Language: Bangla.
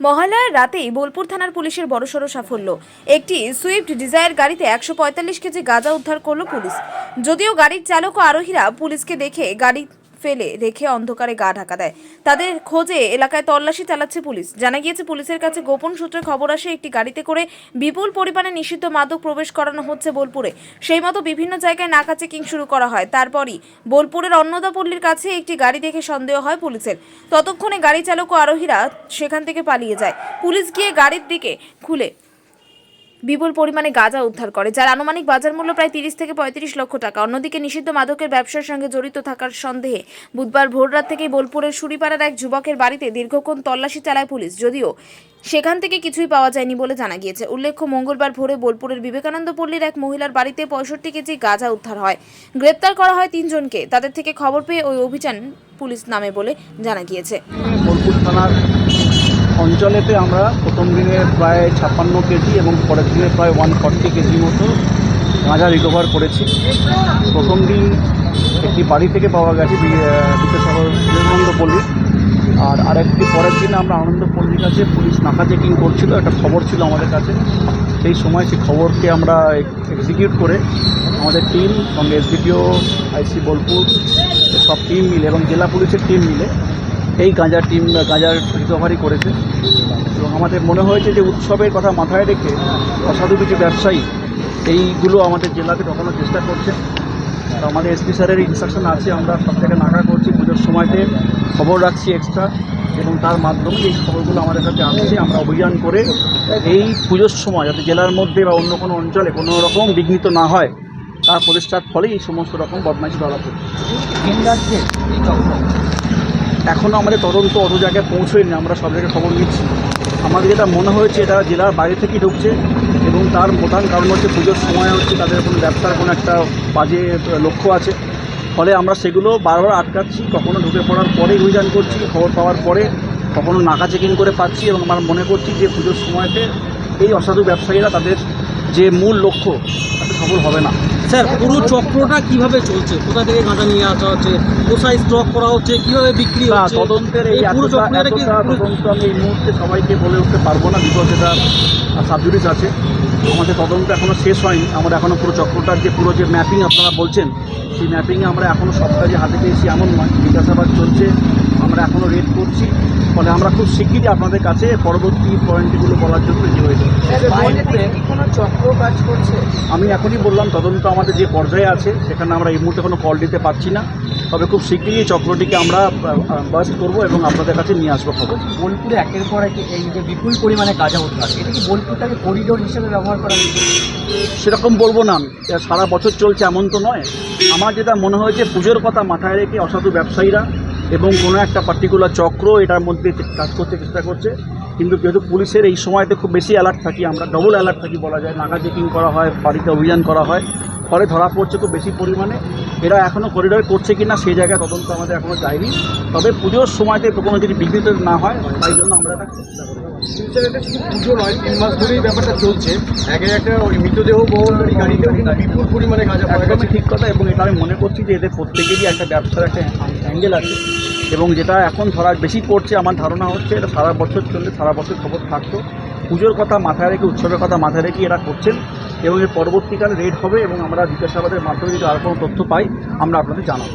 মহালয়ার রাতেই বোলপুর থানার পুলিশের বড়সড় সাফল্য। একটি সুইফট ডিজায়ার গাড়িতে একশো পঁয়তাল্লিশ কেজি গাঁজা উদ্ধার করল পুলিশ। যদিও গাড়ির চালক ও আরোহীরা পুলিশকে দেখে গাড়ি ফেলে রেখে অন্ধকারে গা ঢাকা দেয়। তাদের খোঁজে এলাকায় তল্লাশি চালাচ্ছে পুলিশ। জানা গিয়েছে, পুলিশের কাছে গোপন সূত্রে খবর আসে, একটি গাড়িতে করে বিপুল পরিমাণে নিষিদ্ধ মাদক প্রবেশ করানো হচ্ছে বোলপুরে। সেই মতো বিভিন্ন জায়গায় নাকা চেকিং শুরু করা হয়। তারপরই বোলপুরের অন্নদাপল্লীর কাছে একটি গাড়ি দেখে সন্দেহ হয় পুলিশের। ততক্ষণে গাড়ি চালক ও আরোহীরা সেখান থেকে পালিয়ে যায়। পুলিশ গিয়ে গাড়ির দিকে খুলে বিপুল পরিমাণে গাঁজা উদ্ধার করে, যার আনুমানিক বাজার মূল্য প্রায় তিরিশ থেকে পঁয়ত্রিশ লক্ষ টাকা। অন্যদিকে নিষিদ্ধ মাদকের ব্যবসার সঙ্গে জড়িত থাকার সন্দেহে বুধবার ভোররাত থেকেই বোলপুরের সুরিপাড়ার এক যুবকের বাড়িতে দীর্ঘক্ষণ তল্লাশি চালায় পুলিশ, যদিও সেখান থেকে কিছুই পাওয়া যায়নি বলে জানা গিয়েছে। উল্লেখ্য, মঙ্গলবার ভোরে বোলপুরের বিবেকানন্দ পল্লীর এক মহিলার বাড়িতে পঁয়ষট্টি কেজি গাঁজা উদ্ধার হয়। গ্রেপ্তার করা হয় তিনজনকে। তাদের থেকে খবর পেয়ে ওই অভিযান পুলিশ নামে বলে জানা গিয়েছে। বোলপুর থানার অঞ্চলেতে আমরা প্রথম দিনে প্রায় ছাপ্পান্ন কেজি এবং পরের দিনে প্রায় ওয়ান ফর্টি কেজি মতো গাঁজা রিকভার করেছি। প্রথম দিন একটি বাড়ি থেকে পাওয়া গেছে বিদ্যাসাগর বিবেকানন্দপল্লী আর আরেকটি পরের দিন আমরা আনন্দপল্লীর কাছে পুলিশ নাকা চেকিং করছিল, একটা খবর ছিল আমাদের কাছে। সেই সময় সেই খবরকে আমরা এক্সিকিউট করে আমাদের টিম সঙ্গে এসডিপিও আইসি বোলপুর সব টিম মিলে এবং জেলা পুলিশের টিম মিলে এই গাঁজার টিম, গাঁজার রিকভারি করেছে। এবং আমাদের মনে হয়েছে যে উৎসবের কথা মাথায় রেখে অসাধু কিছু ব্যবসায়ী এইগুলো আমাদের জেলাতে ঢোকানোর চেষ্টা করছে। আর আমাদের এসপি স্যারের ইনস্ট্রাকশন আছে, আমরা সব জায়গায় নাকা করছি, পুজোর সময়তে খবর রাখছি এক্সট্রা এবং তার মাধ্যমে এই খবরগুলো আমাদের কাছে আসছে। আমরা অভিযান করে এই পুজোর সময় যাতে জেলার মধ্যে বা অন্য কোনো অঞ্চলে কোনো রকম বিঘ্নিত না হয়, তার প্রচেষ্টার ফলে এই সমস্ত রকম বদমাইশি ধরা পড়ছে। এখনও আমাদের তদন্ত অত জায়গায় পৌঁছয়নি, আমরা সব জায়গায় খবর নিচ্ছি। আমাদের যেটা মনে হয়েছে, এটা জেলার বাইরে থেকেই ঢুকছে এবং তার প্রধান কারণ হচ্ছে পুজোর সময় হচ্ছে তাদের কোনো ব্যবসার কোনো একটা বাজে লক্ষ্য আছে। ফলে আমরা সেগুলো বারবার আটকাচ্ছি, কখনো ঢুকে পড়ার পরে অভিযান করছি, খবর পাওয়ার পরে কখনো নাকা চেকিং করে পাচ্ছি এবং আমরা মনে করছি যে পুজোর সময়তে এই অসাধু ব্যবসায়ীরা তাদের যে মূল লক্ষ্য, তাতে সফল হবে না। স্যার পুরো চক্রটা কীভাবে চলছে? কোথা থেকে গাঁজা নিয়ে আসা হচ্ছে? কোথায় স্টক করা হচ্ছে? কীভাবে বিক্রি হচ্ছে? তদন্তের এই পুরো চক্রটা কি তদন্ত আমি এই মুহূর্তে সবাইকে বলে উঠতে পারব না বিকজ এটা সাবজুডিস আছে। আমাদের তদন্ত এখনও শেষ হয়নি। আমরা এখনও পুরো চক্রটার যে পুরো যে ম্যাপিং আপনারা বলছেন সেই ম্যাপিংয়ে আমরা এখনও সব কাজে হাতে পেয়েছি এমন নয়। জিজ্ঞাসাবাদ চলছে। এখনও রেড করছি। ফলে আমরা খুব শিগগিরই আপনাদের কাছে পরবর্তী পয়েন্টগুলো বলার জন্য রেডি হয়ে যাব। আমি এখনই বললাম তদন্ত আমাদের যে পর্যায়ে আছে সেখানে আমরা এই মুহূর্তে কোনো কল দিতে পারছি না। তবে খুব এই চক্রটিকে আমরা বাস্ট করব এবং আপনাদের কাছে নিয়ে আসব খবর। বোলপুরে একের পর এক এই যে বিপুল পরিমাণে গাঁজা উদ্ধার এটা কি বোলপুরটাকে করিডোর হিসেবে ব্যবহার করা সেরকম বলব না সারা বছর চলছে এমন তো নয়। আমার যেটা মনে হয়েছে পুজোর কথা মাথায় রেখে অসাধু ব্যবসায়ীরা এবং কোনো একটা পার্টিকুলার চক্র এটার মধ্যে কাজ করতে চেষ্টা করছে। কিন্তু যেহেতু পুলিশের এই সময়তে খুব বেশি অ্যালার্ট থাকি আমরা ডবল অ্যালার্ট থাকি বলা যায়। নাগা চেকিং করা হয় বাড়িতে অভিযান করা হয়। ফলে ধরা পড়ছে খুব বেশি পরিমাণে। এরা এখনও করিডোর করছে কি না সেই জায়গায় তদন্ত আমাদের এখনও যায়নি। তবে পুজোর সময়তে কোনো যদি বিঘ্নিত না হয় তাই জন্য আমরা এটা চেষ্টা করি পুজো নয় তিন মাস ধরেই ব্যাপারটা চলছে। একে একটা ওই মৃতদেহ বহনকারী কিন্তু বিপুল পরিমাণে একদমই ঠিক কথা এবং এটা আমি মনে করছি যে এদের প্রত্যেকেরই একটা ব্যবসার একটা অ্যাঙ্গেল আছে এবং যেটা এখন ধরা বেশি পড়ছে, আমার ধারণা হচ্ছে এটা সারা বছর চললে, সারা বছর খবর থাকতো। পুজোর কথা মাথায় রেখে, উৎসবের কথা মাথায় রেখে এরা করছেন এবং এর পরবর্তীকালে রেড হবে এবং আমরা জিজ্ঞাসাবাদের মাধ্যমে যদি আর কোনো তথ্য পাই, আমরা আপনাদের জানাব।